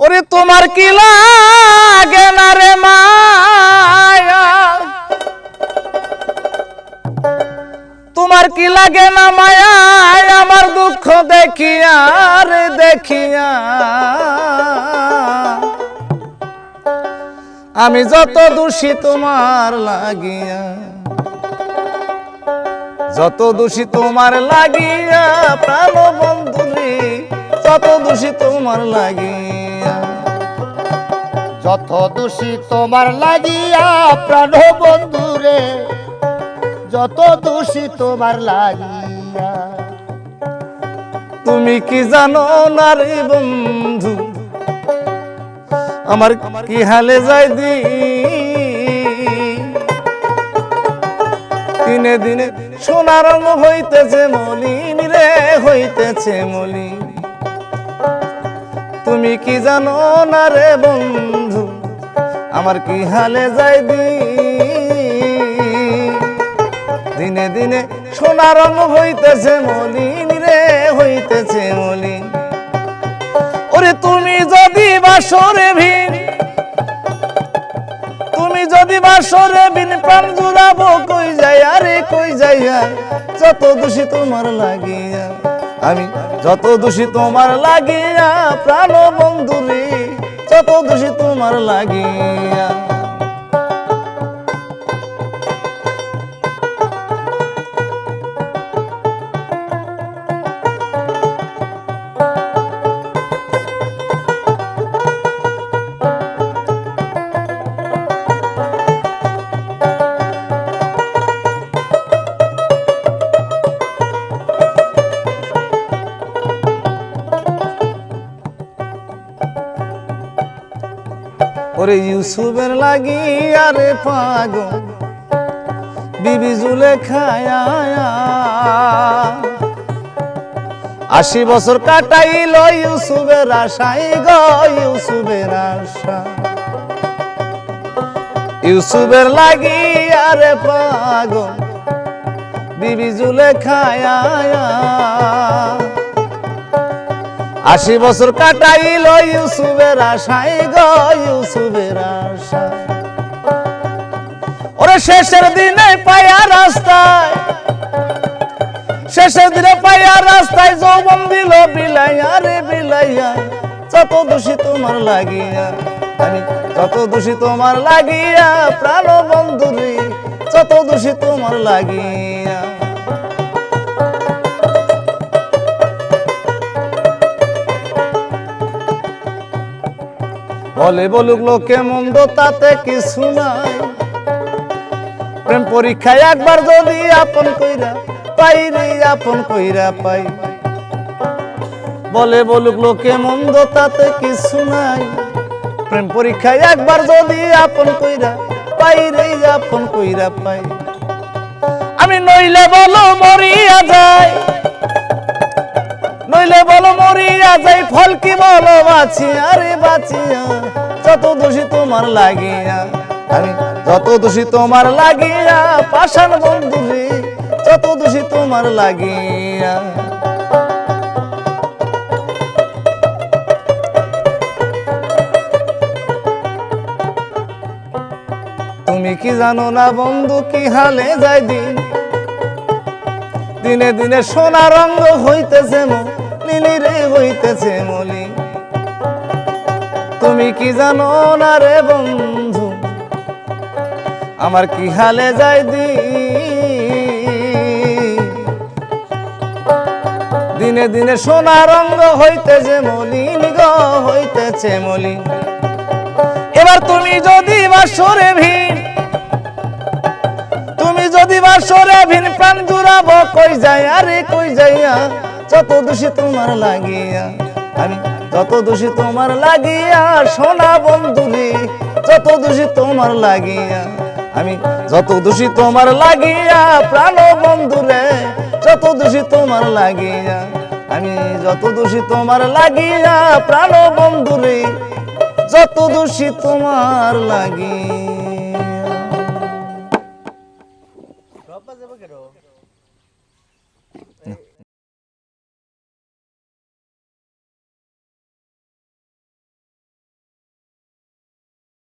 ওরে তোমার কি লাগে না রে মায়া? তোমার কি লাগে না মায়া? আমার দুঃখ দেখিয়া রে দেখিয়া। আমি যত দোষী তোমার লাগিয়া, যত দোষী তোমার লাগিয়া প্রাণ বন্ধুরে যত দোষী তোমার লাগিয়া যত দোষী তোমার লাগিয়া প্রাণ বন্ধুরে যত দোষী তোমার লাগিয়া। তুমি কি জানো না রে বন্ধু, আমার কি হালে যাই দি দিনে দিনে সোনা রঙ হইতেছে মলিন রে, হইতেছে মলিন। তুমি কি জানো না রে বন্ধু? আমার কি হালে যাই দিনে দিনে সোনা রঙ হইতেছে মলিন রে, হইতেছে মলিন। ওরে তুমি যদি বাসরে ভিন, তুমি যদি বাসরে ভিন, প্রাণ জুড়াবো কই যাই আরে কই যাইয়া? যত দোষী তোমার লাগিয়া। আমি যত দোষী তোমার লাগিয়া প্রাণ বন্ধুরে যত দোষী তোমার লাগিয়া ওরে ইউসুফের লাগি, আরে পাগল। বিবি জুলে খায়া আশি বছর কাটাইল ইউসুফের আশাই গো, ইউসুফের আশা। ইউসুফের লাগি, আরে পাগল। বিবি জুলে খায়া আশি বছর কাটাইল ইউসুফের আশাই গো, ইউসুফের আশা। ওরে শেষের দিনে পায়া রাস্তায়, শেষের দিনে পায়া রাস্তায় যৌবন দিল বিলাইয়া রে বিলাইয়া। যত দোষী তোমার লাগিয়া, আমি যত দোষী তোমার লাগিয়া প্রাণ বন্ধুরে যত দোষী তোমার লাগিয়া। বলে বলুক লোকে মন্দ, তাতে কিছু নাই। প্রেম পরীক্ষায় একবার যদি আপন কইরা পাই রে, আপন কইরা পাই। বলে বলুক লোকে মন্দ, তাতে কিছু নাই। প্রেম পরীক্ষায় একবার যদি আপন কইরা পাই রে, আপন কইরা পাই। আমি নইলে বলো মরিয়া যায়। নইলে বলো মরিয়া যাই, ফল কি বলো বাঁচিয়া রে বাঁচিয়া যত দোষী তোমার লাগিয়া। আমি যত দোষী তোমার লাগিয়া, পাষাণ বন্ধু রে, যত দোষী তোমার লাগিয়া। তুমি কি জানো না বন্ধু, কি হালে যায় দিন? দিনে দিনে সোনা রঙ হইতেছে মলিনী রে হইতেছে মলি। তুমি কি জানো না রে বন্ধু, আমার কি হালে যাই দি দিনে দিনে সোনা রঙ হইতেছে মলিন গো হইতেছে মলিন এবার তুমি যদি বাসরে ভিড়, তুমি যদি বাসরে ভিন প্রাণ জুড়াবো কই যাই আরে কই যাইয়া? যত দোষী তোমার লাগিয়া, আমি যত দোষী তোমার লাগিয়া, সোনা বন্ধুরে, যত দোষী তোমার লাগিয়া, আমি যত দোষী তোমার লাগিয়া, প্রাণ বন্ধুরে, যত দোষী তোমার লাগিয়া, আমি যত দোষী তোমার লাগিয়া, প্রাণ বন্ধুরে, যত দোষী তোমার লাগিয়া।